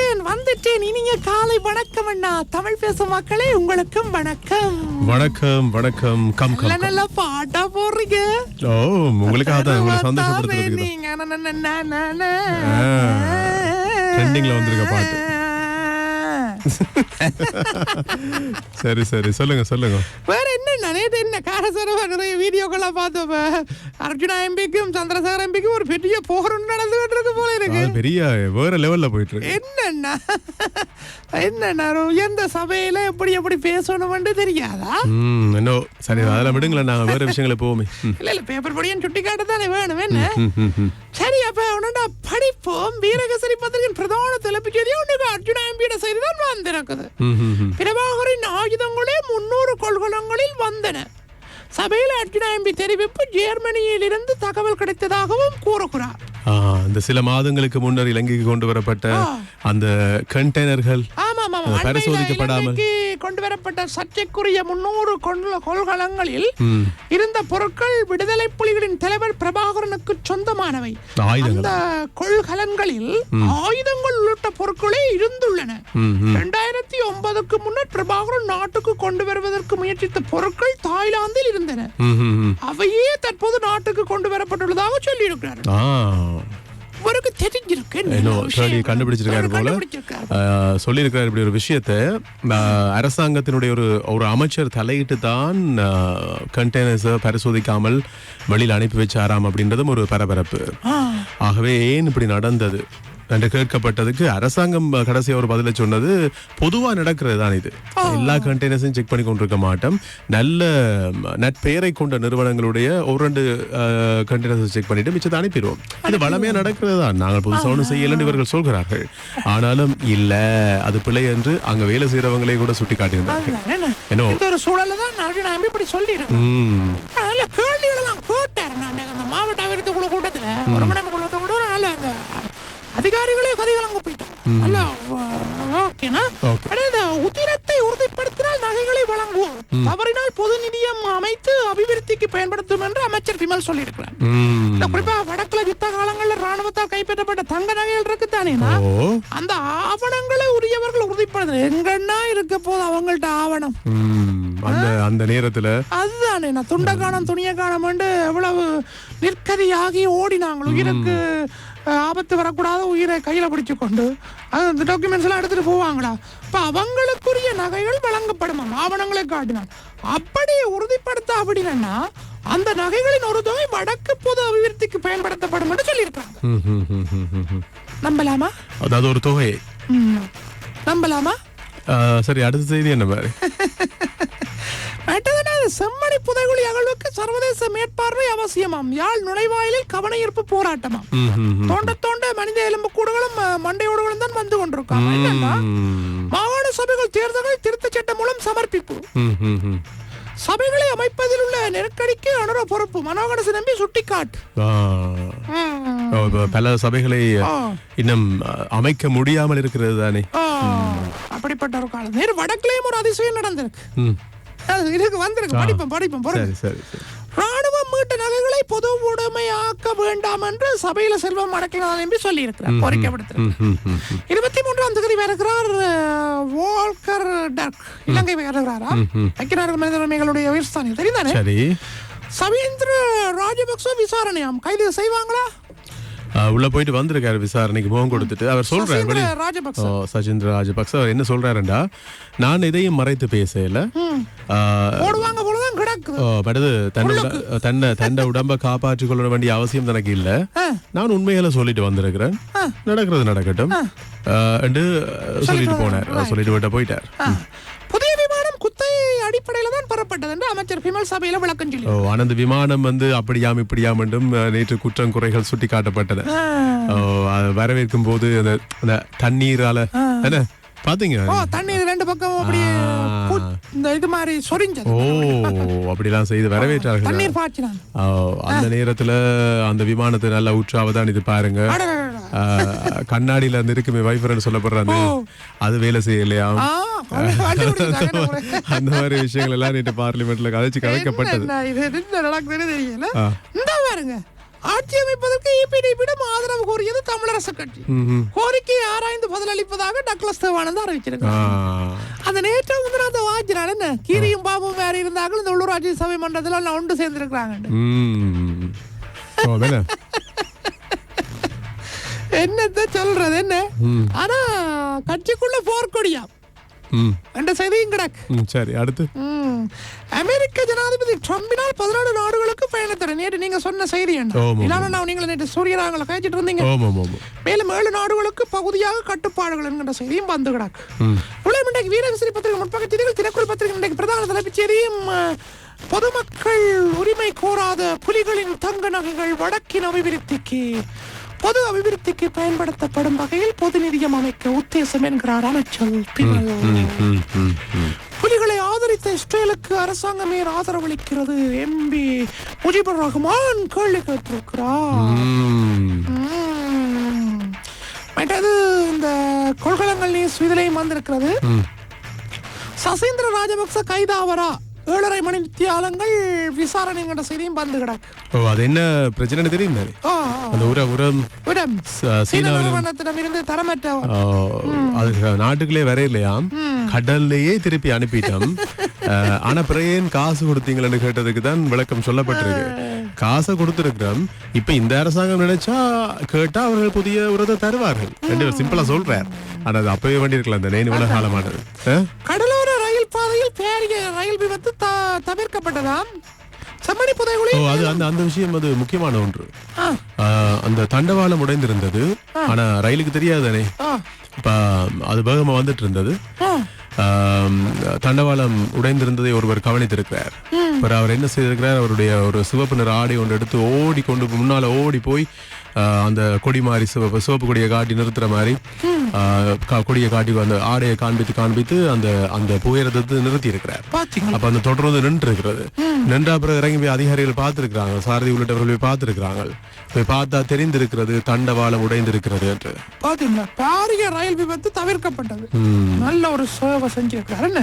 வந்துட்டேன் இனிய காலை வணக்கம் அண்ணா. தமிழ் பேசும் மக்களே உங்களுக்கும் வணக்கம். வணக்கம் வணக்கம். கம் கம் நல்ல பாட்டா போடுறீங்க. ஓ உங்களுக்காக தான் உங்களை சந்தோஷப்படுத்துறதுக்கு நீங்க. trendingல வந்திருக்க பாட்டு. சரி சரி. சொல்லுங்க சொல்லுங்க. வேற நேற்று என்ன காரசாரமா நிறைய வீடியோக்கெல்லாம் பார்த்தப்ப அர்ஜுனா எம்பிக்கும் சந்திரசேகர் எம்பிக்கும் ஒரு பெரிய போகிறோம் நடந்துகிட்டு இருக்கு போல இருக்கு பெரிய வேற லெவல்ல போயிட்டு இருக்கு என்னண்ணா என்னண்ணா எந்த சபையில எப்படி எப்படி பேசணும்னு தெரியாதா என்ன சரி அதெல்லாம் விடுங்களேன் நாங்க வேற விஷயங்களை போவோமே இல்ல இல்ல பேப்பர் படியும் சுட்டி காட்டத்தானே வேணும் என்ன. சரி அப்ப உடனே படிப்போம் வீரகசரி பத்திரிகையின் பிரதான தலைப்பு செய்தி உனக்கு அர்ஜுனா எம்பியோட செய்தி தான் வந்திருக்குது. பிரபாகரின் ஆயுதங்களே முன்னூறு கொள்கலங்களில் வந்தன சபையில் அர்ஜுனா எம்பி தெரிவிப்பு ஜெர்மனியில் இருந்து தகவல் கிடைத்ததாகவும் கூறுகிறார். இந்த சில மாதங்களுக்கு முன்னர் இலங்கைக்கு கொண்டு வரப்பட்ட அந்த கண்டெய்னர்கள் பரிசோதிக்கப்படாமல். கொண்டு வரப்பட்ட சர்ச்சைக்குரிய முன்னூறு கொள்ள கொள்கலங்களில். இருந்த பொருட்கள் விடுதலை புலிகளின் தலைவர் பிரபாகரனுக்கு சொந்தமானவை அந்த கொள்கலன்களில் ஆயுதங்கள் உள்ளிட்ட பொருட்களே இருந்துள்ளன. இரண்டாயிரத்தி ஒன்பதுக்கு முன்னர் பிரபாகரன் நாட்டுக்கு கொண்டு வருவதற்கு முயற்சித்த பொருட்கள் தாய்லாந்தில் இருந்தன. அவையே தற்போது நாட்டுக்கு கொண்டு வரப்பட்டுள்ளதாக சொல்லியிருக்கிறார் தெரிஞ்சிருக்கு. இன்னும். கண்டுபிடிச்சிருக்காரு போல. சொல்லியிருக்காரு இப்படி ஒரு விஷயத்த. அரசாங்கத்தினுடைய ஒரு ஒரு அமைச்சர் தலையிட்டு தான் கண்டெய்னர்ஸை பரிசோதிக்காமல் வெளியில் அனுப்பி வச்சாராம் அப்படின்றதும் ஒரு பரபரப்பு. ஆகவே ஏன் இப்படி நடந்தது? என்று கேட்கப்பட்டதுக்கு அரசாங்கம் கடைசியா ஒரு பதிலை சொன்னது பொதுவா நடக்கிறது தான் இது எல்லா கண்டெய்னர்ஸையும் செக் பண்ணி கொண்டிருக்க மாட்டோம். நல்ல ம், நற்பெயரை கொண்ட நிறுவனங்களுடைய ஒரு ரெண்டு கண்டெய்னர்ஸ் செக் பண்ணிட்டு மிச்சத்தை அனுப்பிடுவோம். இது வளமையா நடக்கிறது தான் நாங்கள் புதுசா ஒன்றும் செய்யலன்னு இவர்கள் சொல்கிறார்கள். ஆனாலும் இல்ல அது பிழை என்று அங்க வேலை செய்யறவங்களே கூட சுட்டி அதுதான் என்ன? ஒரு தான் நான் இப்படி சொல்லிடுறேன். நான் அந்த மாவட்ட அபிவிருத்தி குழு கூட்டத்துல ஒரு மணி குழுவத்தை கூட நல்ல அதிகாரிகளே கதைகள் போயிட்டாங்க உத்திரத்தை உறுதிப்படுத்தினால் நகைகளை வழங்குவோம். தவறினால் பொது நிதியம் அமைத்து அபிவிருத்திக்கு பயன்படுத்தும் என்று அமைச்சர் விமல் சொல்லியிருக்கிறார். குறிப்பா வடக்குல யுத்த காலங்கள்ல ராணுவத்தால் கைப்பற்றப்பட்ட தங்க நகைகள் இருக்குதானே ஓ. அந்த ஆவணங்களை உரியவர்கள் உறுதிப்படுத்த எங்கன்னா இருக்க போது அவங்கள்ட்ட ஆவணம்? அந்த அந்த நேரத்துல அதுதானே நான் துண்ட காணம் துணிய காணம் எவ்வளவு நிற்கதியாகி ஓடினாங்க. உயிருக்கு ஆபத்து வரக்கூடாத உயிரை கையில பிடிச்சு கொண்டு அந்த டாக்குமெண்ட்ஸ் எல்லாம் எடுத்துட்டு போவாங்களா இப்ப அவங்களுக்குரிய நகைகள் வழங்கப்படுமா. ஆவணங்களை காட்டினான். அப்படி உறுதிப்படுத்த அப்படின்னா அந்த நகைகளின் ஒரு தொகை வடக்கு பொது அபிவிருத்திக்கு பயன்படுத்தப்படும் என்று சொல்லியிருக்காங்க. நம்பலாமா? அதாவது ஒரு தொகை. நம்பலாமா? சரி அடுத்த செய்தி என்ன மாதிரி அடுத்ததுனா, செம்மணி புதைகுழி அகழ்வுக்கு சர்வதேச மேற்பார்வை அவசியமாம் யாழ் நுழைவாயிலில் கவன ஈர்ப்பு போராட்டமாம். தோண்ட தோண்ட மனித எலும்பு கூடுகளும் மண்டையோடுகளும் தான் வந்து கொண்டிருக்காங்க மாகாண சபைகள் தேர்தல்கள் திருத்தச் சட்டம் மூலம் சமர்ப்பிப்பு. சபைகளை அமைப்பதில் உள்ள நெருக்கடிக்கு அனுர பொறுப்பு மனோகரசு நம்பி சுட்டிக்காட்டு பல சபைகளை ஆ. இன்னும் அமைக்க முடியாமல் இருக்கிறது தானே ஆ, அப்படிப்பட்ட ஒரு காலம் நேரு வடக்குலயும் ஒரு அதிசயம் நடந்திருக்கு இதுக்கு வந்திருக்கு படிப்போம் படிப்போம். சரி சரி சரி. ராணுவம் மீட்ட நகைகளை பொது உடைமையாக்க வேண்டாம் என்று சபையில செல்வம் அடக்கலாம் என்று சொல்லி இருக்கிறார் கோரிக்கை விடுத்திருக்கிறார். இருபத்தி மூன்றாம் தேதி வருகிறார் வால்கர் டக் இலங்கை வருகிறாரா? ஐக்கிய மனித உரிமைகளுடைய உயிர்ஸ்தானி தெரியுதானே? சரி. சவீந்திர ராஜபக்ச விசாரணையாம். கைது செய்வாங்களா? உள்ள போயிட்டு வந்திருக்காரு விசாரணைக்கு முகம் கொடுத்துட்டு. அவர் சொல்றாரு சசீந்திர வெளிய- ராஜபக்ச. ஓ, சஜிந்திர ராஜபக்ச. அவர் என்ன சொல்றாருண்டா? நான் இதையும் மறைத்து பேசல. தன்னை உடம்ப காப்பாற்றிக் கொள்ள வேண்டிய அவசியம் தனக்கு இல்ல. நான் உண்மைகளை சொல்லிட்டு வந்திருக்கிறேன். நடக்கிறது நடக்கட்டும். என்று சொல்லிட்டு போனார். சொல்லிட்டு விட்ட போயிட்டார். ஆ. புதிய விமானம் குத்தகை அடிப்படையில தான் பெறப்பட்டது என்று அமைச்சர் பிமல் சபையில விளக்கம் சொல்லி ஓ ஆனந்த விமானம் வந்து அப்படியாம் இப்படியாம் என்றும் நேற்று குற்றம் குறைகள் சுட்டி வரவேற்கும் போது அந்த தண்ணீரால என்ன? பாத்தீங்க? ஓ தண்ணீர் ரெண்டு பக்கம் அப்படியே இந்த இது மாதிரி சொரிஞ்சது. ஓ அப்படிலாம் செய்து வரவேற்றார்கள். தண்ணீர் பாய்ச்சினான் ஆ, அந்த நேரத்துல அந்த விமானத்தை நல்லா உற்றாவதான் இது பாருங்க. கண்ணாடியில அந்த இருக்குமே வைஃபர்னு சொல்லப்படுற அந்த அது வேலை செய்யலையா. அந்த மாதிரி விஷயங்கள் எல்லாம் நேற்று பார்லிமெண்ட்ல கதைச்சு கதைக்கப்பட்டது. இந்த பாருங்க. ஆட்சி அமைப்பதற்கு இபிடிபிடம் ஆதரவு தமிழரசு கட்சி ம்ஹும். கோரிக்கை ஆராய்ந்து பதிலளிப்பதாக டக்ளஸ் தேவானந்த். அறிவிச்சிருக்காங்க அந்த நேற்று வந்து அந்த வாஜினால என்ன கீரியும் பாபும் வேற இருந்தார்கள் இந்த உள்ளூராட்சி சபை மன்றத்தில் எல்லாம் ஒன்று சேர்ந்திருக்கிறாங்க. என்னத்த சொல்றது என்ன. ஆனா கட்சிக்குள்ள போர்க்கொடியா. என்ற செய்தியும் கிடக்கு. சரி அடுத்து. அமெரிக்க ஜனாதிபதி ட்ரம்பினால் பதினாறு நாடுகளுக்கு பயணத்தடை நேற்று நீங்க சொன்ன செய்தி என்ன? நீங்க நேற்று சூரியராங்களை கழிச்சிட்டு இருந்தீங்க. மேலும் ஏழு நாடுகளுக்கு பகுதியாக கட்டுப்பாடுகள் என்கிற செய்தியும் வந்து கிடக்கு. இவ்வளவு இன்றைக்கு வீரவிசிறி பத்திரிகை முற்பக்க செய்திகள் தினக்குள் பத்திரிகை இன்றைக்கு பிரதான தலைப்புச் செய்தியும் பொதுமக்கள் உரிமை கோராத புலிகளின் தங்க நகைகள் வடக்கின் அபிவிருத்திக்கு பொது அபிவிருத்திக்கு பயன்படுத்தப்படும் வகையில் பொது நிதியம் அமைக்க உத்தேசம் என்கிறார் அமைச்சர். புலிகளை ஆதரித்த இஸ்ரேலுக்கு அரசாங்கமே ஆதரவளிக்கிறது. எம்பி முஜிபுர் ரஹ்மான் கேள்வி கேட்டிருக்கிறார். இந்த கொள்கலங்கள் நீர் சுவிதலையும் வந்திருக்கிறது. சசீந்திர ராஜபக்ச கைதாவரா? ஏழரை மணி தியாலங்கள் விசாரணைங்கிற செய்தியும் வந்து கிடக்கு. ஓ அது என்ன பிரச்சனைன்னு தெரியும்? அந்த உர உரம் ச- சீன நிறுவனத்திடமிருந்து தரமற்ற அது நாட்டுக்குள்ளே வரையிலையாம் கடல்லையே திருப்பி அனுப்பிட்டோம். ஆனா பிறகு ஏன் காசு கொடுத்தீங்களன்னு கேட்டதுக்கு தான் விளக்கம் சொல்லப்பட்டிருக்கு. காசை கொடுத்திருக்கிறோம். இப்ப இந்த அரசாங்கம் நினைச்சா கேட்டா அவர்கள் புதிய உரத்தை தருவார்கள். ரெண்டு பேரும் சிம்பிளா சொல்றார். ஆனா அது அப்பவே வேண்டியிருக்கலாம். இந்த நேன் காலமானது. பேரிய ரயில் விபத்து தவிர்க்கப்பட்டதாம். செம்மணி புதைகுழி. ஓ அது அந்த அந்த விஷயம் அது முக்கியமான ஒன்று. அந்த தண்டவாளம் உடைந்திருந்தது. ஆனா ரயிலுக்கு தெரியாதானே? அது வேகமா வந்துட்டு இருந்தது தண்டவாளம் உடைந்திருந்ததை ஒருவர் கவனித்திருக்கிறார். அவர் என்ன செய்திருக்கிறார்? அவருடைய ஒரு சிவப்பு நிற ஆடை ஒன்று எடுத்து ஓடி கொண்டு முன்னால ஓடி போய் அந்த கொடி மாதிரி சிவப்பு சிவப்பு கொடியை காட்டி நிறுத்துற மாதிரி கொடியை காட்டி அந்த ஆடையை காண்பித்து காண்பித்து அந்த அந்த புகையிரதத்தை நிறுத்தி இருக்கிறார் அப்ப அந்த தொடர்ந்து நின்று இருக்கிறது நின்றா பிறகு இறங்கி போய் அதிகாரிகள் பார்த்திருக்கிறாங்க. சாரதி உள்ளிட்டவர்கள் போய் பார்த்திருக்கிறாங்க. போய் பார்த்தா தெரிந்திருக்கிறது தண்டவாளம் உடைந்திருக்கிறது என்று. பாத்தீங்களா? பாரிய ரயில் விபத்து தவிர்க்கப்பட்டது. நல்ல ஒரு சேவை செஞ்சிருக்கிறார். என்ன?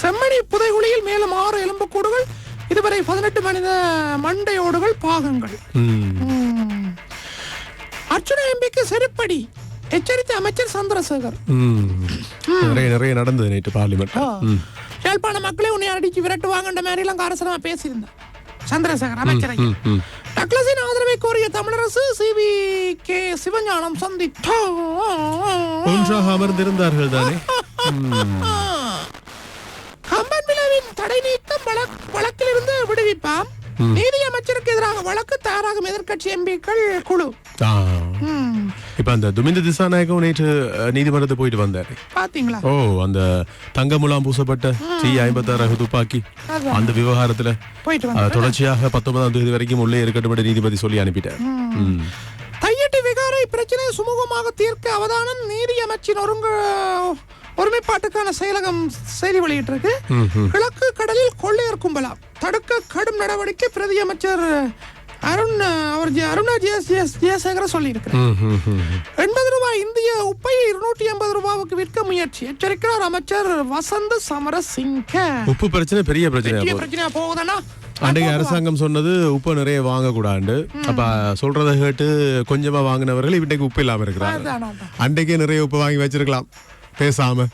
செம்மணி புதைகுழியில் மேலும் ஆறு எலும்புக்கூடுகள் இதுவரை பதினெட்டு மனித மண்டையோடுகள் பாகங்கள். அர்ச்சுனா எம்பிக்கு செருப்படி. எச்சரித்த அமைச்சர் சந்திரசேகர். நிறைய நிறைய நடந்தது நேற்று பார்லிமெண்ட். யாழ்ப்பாண மக்களே உன்னை அடிச்சு விரட்டுவாங்கன்ற மாதிரி எல்லாம் காரசனமா பேசியிருந்தார் சந்திரசேகர் அமைச்சர். டக்ளஸின் ஆதரவை கோரிய தமிழரசு சிவி கே சிவஞானம் சந்தித்தார் ஒன்றாக அமர்ந்திருந்தார்கள் தானே? கம்பன் விழாவின் தடை நீக்கம் வழக்- வழக்கிலிருந்து விடுவிப்பாம். நீதி அமைச்சருக்கு எதிராக வழக்கு தயாராகும் எதிர்க்கட்சி எம்பிக்கள் குழு. இப்ப அந்த துமிந்த திசாநாயகம் நேற்று நீதிமன்றத்தை போயிட்டு வந்தாரு. பாத்தீங்களா? ஓ அந்த தங்க முலாம் பூசப்பட்ட டி ஐம்பத்தாறு ரக துப்பாக்கி. அந்த விவகாரத்துல தொடர்ச்சியாக பத்தொன்பதாம் தேதி வரைக்கும் உள்ளே இருக்கட்டும் நீதிபதி சொல்லி அனுப்பிட்டார். ம். தையட்டி விகாரை பிரச்சனை சுமூகமாக தீர்க்க அவதானம் நீதி அமைச்சின் ஒருங்கு ஒருமைப்பாட்டுக்கான செயலகம் செய்தி வெளியிட்டிருக்கு. கிழக்கு கடலில் கொள்ளையர் கும்பலாம் தடுக்க கடும் நடவடிக்கை பிரதி அமைச்சர் அருண் அவர் அருணா ஜெயஸ் ஜெயஸ் ஜெயசேகர சொல்லியிருக்கிறார். எண்பது ரூபாய் இந்திய உப்பை இருநூற்றி எண்பது ரூபாவுக்கு விற்க முயற்சி. எச்சரிக்கிறார் அமைச்சர் வசந்த் சமரசிங்க உப்பு பிரச்சனை பெரிய பிரச்சனை பெரிய பிரச்சனையா போகுதுன்னா? அன்றைக்கு அரசாங்கம் சொன்னது உப்பு நிறைய வாங்கக்கூடாது அப்ப சொல்றதை கேட்டு கொஞ்சமா வாங்கினவர்கள் இன்றைக்கு உப்பு இல்லாம இருக்கிறாங்க. அன்றைக்கே நிறைய உப்பு வாங்கி வச்சிருக்கலாம். பேசாம.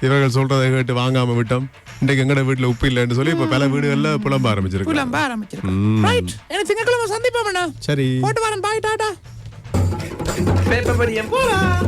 இவர்கள் சொல்றதை கேட்டு வாங்காம விட்டோம். இன்றைக்கு எங்கட வீட்டுல உப்பு இல்லைன்னு சொல்லி இப்ப பல வீடுகள்ல புலம்ப ஆரம்பிச்சிருக்கலாம் புலம்ப ஆரம்பிச்சிருக்கோம் ரைட் எனக்கு திங்கட்கிழமை சந்திப்போம்ண்ணா சரி. போட்டு வரேன். பாய் டாடா. பேப்பர் படியம் போலாம்